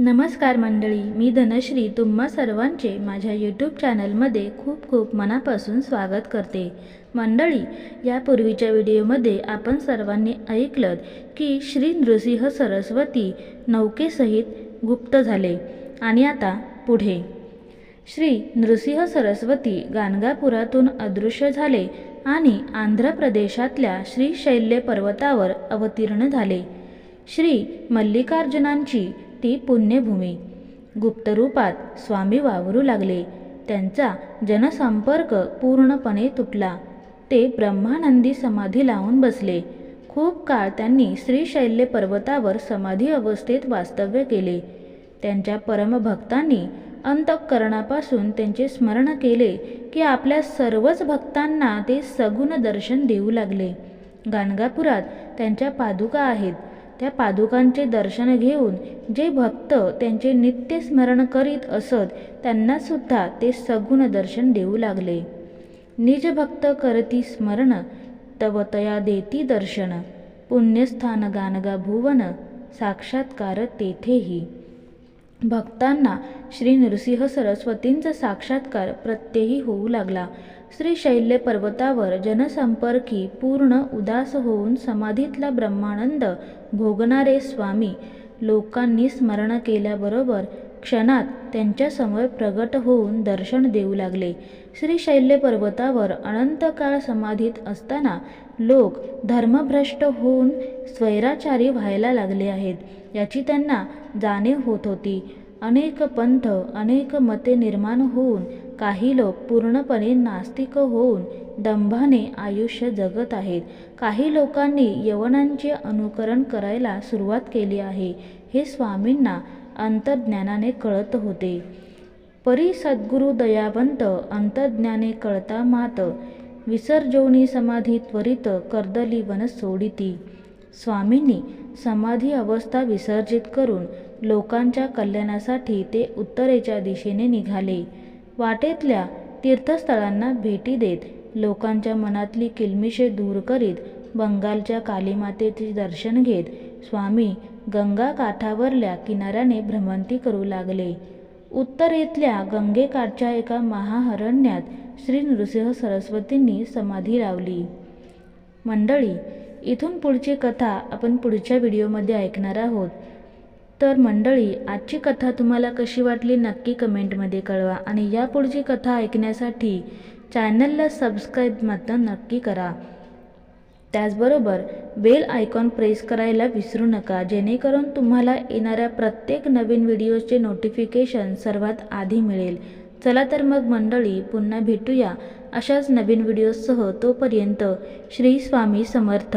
नमस्कार मंडळी मी धनश्री. तुम्हा सर्वांचे माझ्या यूट्यूब चॅनलमध्ये खूप खूप मनापासून स्वागत करते. मंडळी यापूर्वीच्या व्हिडिओमध्ये आपण सर्वांनी ऐकलं की श्री नृसिंह सरस्वती नौकेसहित गुप्त झाले. आणि आता पुढे. श्री नृसिंह सरस्वती गाणगापुरातून अदृश्य झाले आणि आंध्र प्रदेशातल्या श्रीशैल्य पर्वतावर अवतीर्ण झाले. श्री मल्लिकार्जुनांची ती पुण्यभूमी. गुप्तरूपात स्वामी वावरू लागले. त्यांचा जनसंपर्क पूर्णपणे तुटला. ते ब्रह्मानंदी समाधी लावून बसले. खूप काळ त्यांनी श्रीशैल्य पर्वतावर समाधी अवस्थेत वास्तव्य केले. त्यांच्या परमभक्तांनी अंतःकरणापासून त्यांचे स्मरण केले की आपल्या सर्वच भक्तांना ते सगुण दर्शन देऊ लागले. गाणगापुरात त्यांच्या पादुका आहेत. त्या पादुकांचे दर्शन घेऊन जे भक्त त्यांचे नित्य स्मरण करीत असत त्यांनासुद्धा ते सगुण दर्शन देऊ लागले. निज भक्त करती स्मरण तवतया देती दर्शन. पुण्यस्थान गानगा भुवन साक्षात्कार तेथेही. भक्तांना श्री नृसिंह सरस्वतींचा साक्षात्कार प्रत्यही होऊ लागला. श्री शैल्य पर्वतावर जनसंपर्की पूर्ण उदास होऊन समाधीतला ब्रह्मानंद भोगणारे स्वामी लोकांनी स्मरण केल्याबरोबर क्षणात त्यांच्यासमोर प्रगट होऊन दर्शन देऊ लागले. श्री शैल्य पर्वतावर अनंत काळ समाधीत असताना लोक धर्मभ्रष्ट होऊन स्वैराचारी व्हायला लागले आहेत. याची त्यांना जाणीव होत होती. अनेक पंथ अनेक मते निर्माण होऊन काही लोक पूर्णपणे नास्तिक होऊन दंभाने आयुष्य जगत आहेत. काही लोकांनी यवनांचे अनुकरण करायला सुरुवात केली आहे. हे स्वामींना अंतर्ज्ञानाने कळत होते. परी सद्गुरु दयावंत अंतर्ज्ञाने कळता मात विसर्जोनी समाधी त्वरित कर्दली वन सोडिती. स्वामींनी समाधी अवस्था विसर्जित करून लोकांच्या कल्याणासाठी ते उत्तरेच्या दिशेने निघाले. वाटेतल्या तीर्थस्थळांना भेटी देत लोकांच्या मनातली किलमिशे दूर करीत बंगालच्या कालीमातेचे दर्शन घेत स्वामी गंगा काठावरल्या किनाऱ्याने भ्रमंती करू लागले. उत्तरेतल्या गंगेकाठच्या एका महाहरण्यात श्री नृसिंह सरस्वतींनी समाधी लावली. मंडळी इथून पुढची कथा आपण पुढच्या व्हिडिओमध्ये ऐकणार आहोत. तर मंडळी आजची कथा तुम्हाला कशी वाटली नक्की कमेंटमध्ये कळवा आणि या पुढची कथा ऐकण्यासाठी चॅनलला सबस्क्राईब मात्र नक्की करा. त्याचबरोबर बेल आयकॉन प्रेस करायला विसरू नका जेणेकरून तुम्हाला येणाऱ्या प्रत्येक नवीन व्हिडिओचे नोटिफिकेशन सर्वात आधी मिळेल. चला तर मग मंडळी पुन्हा भेटूया अशाच नवीन व्हिडिओसह तोपर्यंत श्री स्वामी समर्थ.